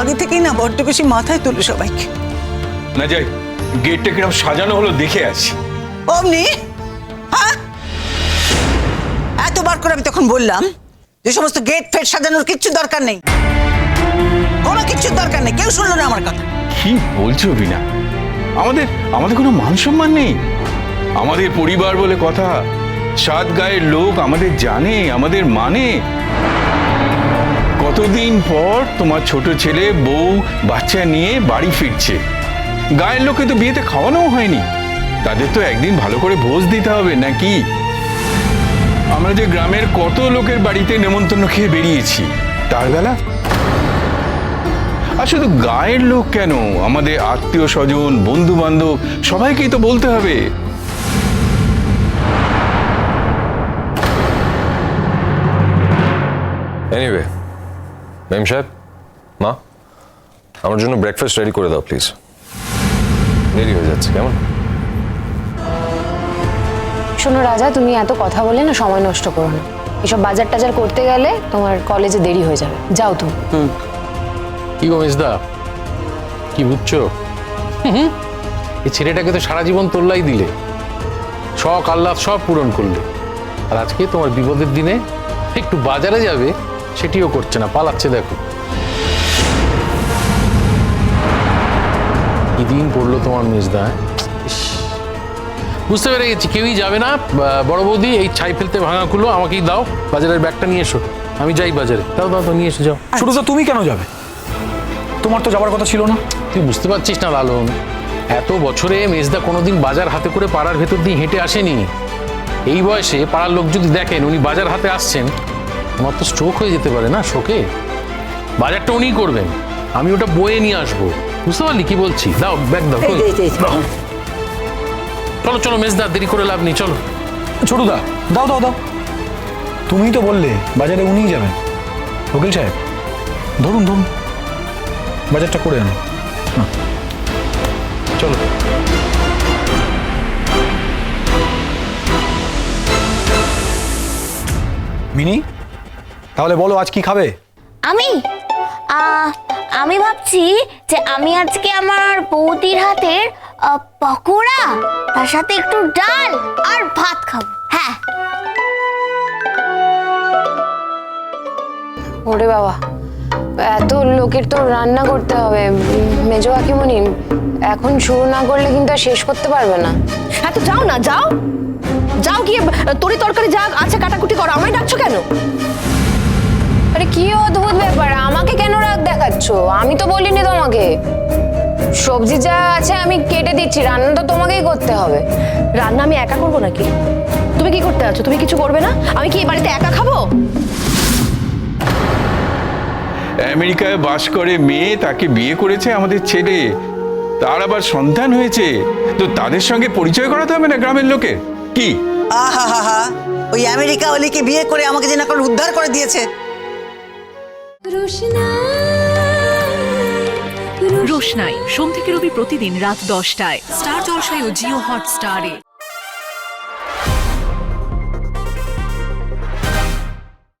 আগে থেকেই না বড্ড বেশি মাথায় তুলে সবাইকে। না যাই গেটটা কিরম সাজানো হলো দেখে আসি। অমনি? হ্যাঁ? এতবার করে আমি তখন বললাম যে সমস্ত গেট ফেট সাজানোর কিচ্ছু দরকার নেই। কোনো কিচ্ছুর দরকার নেই কেউ শুনলো না আমার কথা। কি বলছো বিনা আমাদের আমাদের কোনো মান সম্মান নেই। আমাদের পরিবার বলে কথা সাত গায়ের লোক আমাদের জানে আমাদের মানে। কতদিন পর তোমার ছোট ছেলে, বউ, বাচ্চা নিয়ে বাড়ি ফিরছে। গায়ের লোকে তো বিয়েতে খাওয়ানো হয়নি। তাদের তো একদিন ভালো করে ভোজ দিতে হবে নাকি? আমরা যে গ্রামের কত লোকের বাড়িতে নেমন্তন্ন খেয়ে বেরিয়েছি, তার বেলা? আর শুধু গায়ের লোক কেন? আমাদের আত্মীয় স্বজন বন্ধু বান্ধব সবাইকেই তো বলতে হবে। এনিওয়ে মেম সাহেব মা আমার জন্য ব্রেকফাস্ট রেডি করে দাও প্লিজ দেরি হয়ে যাচ্ছে কেমন? শোনো রাজা তুমি এত কথা বলে না সময় নষ্ট করো না। এসব বাজার টাজার করতে গেলে তোমার কলেজে দেরি হয়ে যাবে। যাও তুমি। কি গো মেজদা কি বুঝছ? এই ছেলেটাকে তো সারা জীবন তোল্লাই দিলে। শখ আহ্লাদ সব পূরণ করলে। আর আজকে তোমার বিপদের দিনে একটু বাজারে যাবে সেটিও করছে না পালাচ্ছে দেখো। কি দিন পড়ল তোমার মেজদা হ্যাঁ? বুঝতে পেরে গেছি কেউই যাবে না। বড় বৌদি এই ছাই ফেলতে ভাঙাগুলো আমাকেই দাও বাজারের ব্যাগটা নিয়ে এসো। আমি যাই বাজারে। দাও দাও তো নিয়ে এসে যাও। ছোট তো তুমি কেন যাবে? তোমার তো যাবার কথা ছিল না। তুই বুঝতে পারছিস না লালন। এত বছরে মেজদা কোনোদিন বাজার হাতে করে পাড়ার ভেতর দিয়ে হেঁটে আসেনি। এই বয়সে পাড়ার লোক যদি দেখেন উনি বাজার হাতে আসছেন আমার তো স্ট্রোক হয়ে যেতে পারে না শোকে? বাজারটা উনিই করবেন। আমি ওটা বয়ে নিয়ে আসব। বুঝতে পারলি কি বলছি? দাও ব্যাগ দাও। চলো চলো মেজদা দেরি করে লাভ নেই চলো। ছোটদা দাও দাও দাও। তুমিই তো বললে বাজারে উনিই যাবেন। উকিল সাহেব ধরুন ধরুন। বাজারটা করে আনো। হ্যাঁ। চলো। মিনি? তাহলে বলো আজ কি খাবে? আমি? আহ, আমি ভাবছি যে আমি আজকে আমার বৌদির হাতের আহ, পকোড়া তার সাথে একটু ডাল আর ভাত খাব। হ্যাঁ। ওরে বাবা এত লোকের তো রান্না করতে হবে। মেজো কাকিমণি এখন শুরু না করলে কিন্তু আর শেষ করতে পারবে না। হ্যাঁ তো যাও না যাও। যাও গিয়ে তরি তরকারি যা আছে কাটাকুটি করো। আমায় ডাকছো কেন? কি অদ্ভুত ব্যাপার? আমাকে কেন রাগ দেখাচ্ছ? আমি তো বলিনি তোমাকে। সবজি যা আছে আমি কেটে দিচ্ছি রান্না তো তোমাকেই করতে হবে। রান্না আমি একা করব নাকি? তুমি কি করতে আছো? তুমি কিছু করবে না? আমি কি এই বাড়িতে একা খাব? আমেরিকায় বাস করে মেয়ে তাকে বিয়ে করেছে আমাদের ছেলে। তার আবার সন্তান হয়েছে। তো তাদের সঙ্গে পরিচয় করাতে হবে না গ্রামের লোকে? কি? আহা হা হা ওই আমেরিকা অলিকে বিয়ে করে আমাকে যে না করে উদ্ধার করে দিয়েছে। রোশনাই সোম থেকে রবি প্রতিদিন রাত দশটায়। স্টার জলসায় ও জিও হটস্টারে।